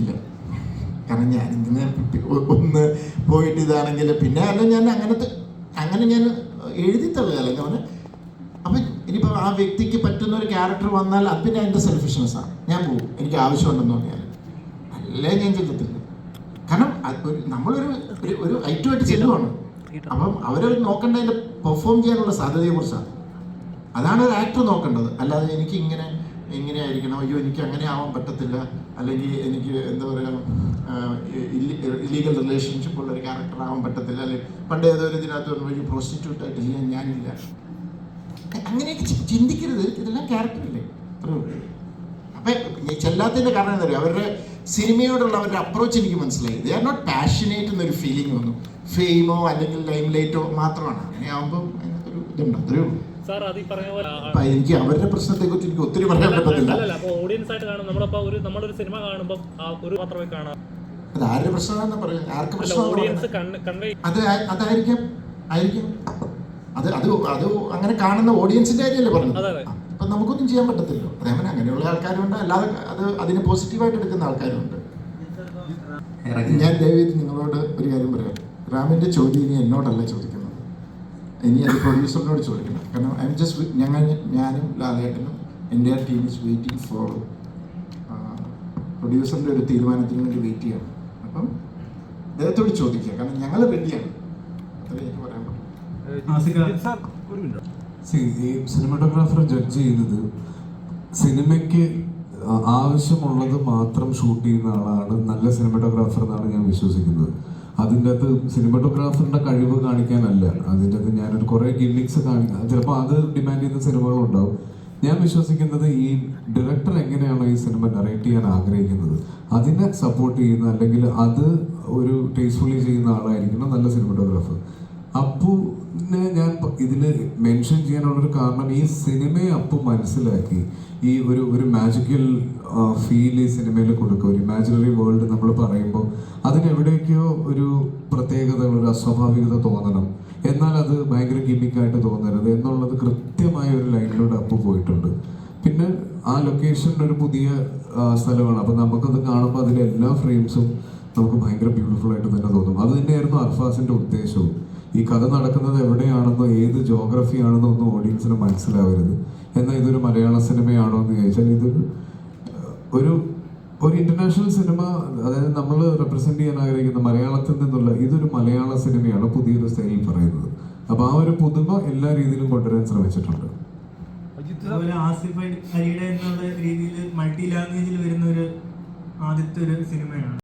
ഇല്ല. കാരണം ഞാൻ ഇങ്ങനെ ഒന്ന് പോയിട്ട് ഇതാണെങ്കിൽ പിന്നെ അല്ല ഞാൻ അങ്ങനത്തെ അങ്ങനെ ഞാൻ എഴുതി തള്ളുകയല്ല. അവന് അപ്പം ഇനിയിപ്പോൾ ആ വ്യക്തിക്ക് പറ്റുന്ന ഒരു ക്യാരക്ടർ വന്നാൽ അത് പിന്നെ എന്റെ സെൽഫിഷ്നെസ്സാണ് ഞാൻ പോകും. എനിക്ക് ആവശ്യമുണ്ടെന്ന് പറഞ്ഞാൽ. അല്ലേ ഞാൻ ചെല്ലത്തില്ല കാരണം നമ്മളൊരു ഒരു ഒരു ഐറ്റമായിട്ട് ചെല്ലുവാണ് അപ്പം അവർ നോക്കേണ്ടതിന്റെ പെർഫോം ചെയ്യാനുള്ള സാധ്യതയെക്കുറിച്ചാണ്. അതാണ് ഒരു ആക്ടർ നോക്കേണ്ടത്. അല്ലാതെ എനിക്ക് ഇങ്ങനെ ഇങ്ങനെ ആയിരിക്കണം അയ്യോ എനിക്ക് അങ്ങനെ ആവാൻ പറ്റത്തില്ല. അല്ലെങ്കിൽ എനിക്ക് എന്താ പറയുക ഇല്ലീഗൽ റിലേഷൻഷിപ്പ് ഉള്ള ഒരു ക്യാരക്ടർ ആവാൻ പറ്റത്തില്ല. അല്ലെങ്കിൽ പണ്ട് ഏതോ ഒരു ഇതിനകത്ത് പറഞ്ഞു എനിക്ക് പ്രോസ്റ്റിറ്റ്യൂട്ട് ആയിട്ട് ചെയ്യാൻ ഞാനില്ല. അങ്ങനെയൊക്കെ ചിന്തിക്കരുത്. ഇതെല്ലാം ക്യാരക്ടറല്ലേ അപ്പം ചെല്ലാത്തതിന്റെ കാരണം എന്താ പറയുക അവരുടെ സിനിമയോടുള്ള അവരുടെ അപ്രോച്ച് എനിക്ക് മനസ്സിലായി. ദേ ആർ നോട്ട് പാഷനേറ്റ് എന്നൊരു ഫീലിംഗ് വന്നു. ഫെയിമോ അല്ലെങ്കിൽ ലൈം ലൈറ്റോ മാത്രമാണ്. അങ്ങനെ ആകുമ്പോൾ ഇതുണ്ട് അത്രേ ഉള്ളൂ. എനിക്ക് അവരുടെ പ്രശ്നത്തെ കുറിച്ച് എനിക്ക് ഒത്തിരി പറയാൻ പറ്റത്തില്ല. അല്ലല്ല അപ്പൊ ഓഡിയൻസ് ആയിട്ട് കാണും. നമ്മളപ്പോ ഒരു നമ്മളൊരു സിനിമ കാണുമ്പോൾ ഒരു മാത്രമേ കാണാം. അത് ആരുടെ പ്രശ്നമാണെന്ന് പറയാം. ആർക്ക് പ്രശ്നമാണ് അത് അതായിരിക്കും ആയിരിക്കും. അത് അത് അത് അങ്ങനെ കാണുന്ന ഓഡിയൻസിന്റെ കാര്യമല്ലേ പറഞ്ഞത്. അപ്പൊ നമുക്കൊന്നും ചെയ്യാൻ പറ്റത്തില്ലോ അതേപോലെ അങ്ങനെയുള്ള ആൾക്കാരുണ്ട്. അല്ലാതെ അത് അതിനെ പോസിറ്റീവായിട്ട് എടുക്കുന്ന ആൾക്കാരുണ്ട്. ഞാൻ ദയവീത് നിങ്ങളോട് ഒരു കാര്യം പറയാം. റാമിന്റെ ചോദ്യം ഇനി എന്നോടല്ല ചോദിക്കുന്നത്. ഇനി അത് പ്രൊഡ്യൂസറിനോട് ചോദിക്കണം. കാരണം ഐ എം ജസ്റ്റ് ഞങ്ങൾ ഞാനും ലാലേട്ടനും എന്റെ ആ ടീം ഇസ് വെയിറ്റിംഗ് ഫോർ പ്രൊഡ്യൂസറിന്റെ ഒരു തീരുമാനത്തിന് വേണ്ടി വെയിറ്റ് ചെയ്യണം. അപ്പം അദ്ദേഹത്തോട് ചോദിക്കുക. കാരണം ഞങ്ങൾ റെഡിയാണ് അത്രേ എനിക്ക് പറയാൻ പറ്റും. സിനിമാറ്റോഗ്രാഫർ ജഡ്ജ് ചെയ്യുന്നത് സിനിമയ്ക്ക് ആവശ്യമുള്ളത് മാത്രം ഷൂട്ട് ചെയ്യുന്ന ആളാണ് നല്ല സിനിമാറ്റോഗ്രാഫർ എന്നാണ് ഞാൻ വിശ്വസിക്കുന്നത്. അതിന്റെ അകത്ത് സിനിമാറ്റോഗ്രാഫറിന്റെ കഴിവ് കാണിക്കാനല്ല. അതിന്റെ അകത്ത് ഞാനൊരു കുറേ ഗിമ്മിക്സ് കാണിക്കാം ചിലപ്പോൾ അത് ഡിമാൻഡ് ചെയ്യുന്ന സിനിമകളുണ്ടാവും. ഞാൻ വിശ്വസിക്കുന്നത് ഈ ഡയറക്ടർ എങ്ങനെയാണോ ഈ സിനിമ നറേറ്റ് ചെയ്യാൻ ആഗ്രഹിക്കുന്നത്? അതിനെ സപ്പോർട്ട് ചെയ്യുന്ന അല്ലെങ്കിൽ അത് ഒരു ടേസ്റ്റ്ഫുള്ളി ചെയ്യുന്ന ആളായിരിക്കണം നല്ല സിനിമാറ്റോഗ്രാഫർ അപ്പുവിനെ ഇതിൽ മെൻഷൻ ചെയ്യാനുള്ളൊരു കാരണം ഈ സിനിമയെ അപ്പു മനസ്സിലാക്കി. ഈ ഒരു ഒരു മാജിക്കൽ ഫീൽ ഈ സിനിമയിൽ കൊടുക്കുക. ഒരു ഇമാജിനറി വേൾഡ് നമ്മൾ പറയുമ്പോൾ അതിനെവിടേക്കോ ഒരു പ്രത്യേകത ഒരു അസ്വാഭാവികത തോന്നണം. എന്നാൽ അത് ഭയങ്കര ഗിമ്മിക്കായിട്ട് തോന്നരുത് എന്നുള്ളത് കൃത്യമായ ഒരു ലൈനിലൂടെ അപ്പു പോയിട്ടുണ്ട്. പിന്നെ ആ ലൊക്കേഷൻ ഒരു പുതിയ സ്ഥലമാണ്. അപ്പം നമുക്കത് കാണുമ്പോൾ അതിലെ എല്ലാ ഫ്രെയിംസും നമുക്ക് ഭയങ്കര ബ്യൂട്ടിഫുൾ ആയിട്ട് തന്നെ തോന്നും. അത് തന്നെയായിരുന്നു അർഫാസിന്റെ ഉദ്ദേശവും. ഈ കഥ നടക്കുന്നത് എവിടെയാണെന്നോ ഏത് ജോഗ്രഫി ആണെന്നോ ഒന്നും ഓഡിയൻസിന് മനസ്സിലാവരുത്. എന്നാൽ ഇതൊരു മലയാള സിനിമയാണോ എന്ന് ചോദിച്ചാൽ ഇതൊരു ഒരു ഒരു ഇന്റർനാഷണൽ സിനിമ അതായത് നമ്മൾ റെപ്രസെന്റ് ചെയ്യാൻ ആഗ്രഹിക്കുന്ന മലയാളത്തിൽ നിന്നുള്ള ഇതൊരു മലയാള സിനിമയാണ് പുതിയൊരു സ്റ്റൈലിൽ പറയുന്നത്. അപ്പൊ ആ ഒരു പുതുമ എല്ലാ രീതിയിലും കൊണ്ടുവരാൻ ശ്രമിച്ചിട്ടുണ്ട്. ആസിഫ് അലി- അലിയുടെ എന്നുള്ള രീതിയിൽ മൾട്ടി ലാംഗ്വേജിൽ വരുന്ന ഒരു ആദ്യത്തെ ഒരു സിനിമയാണ്.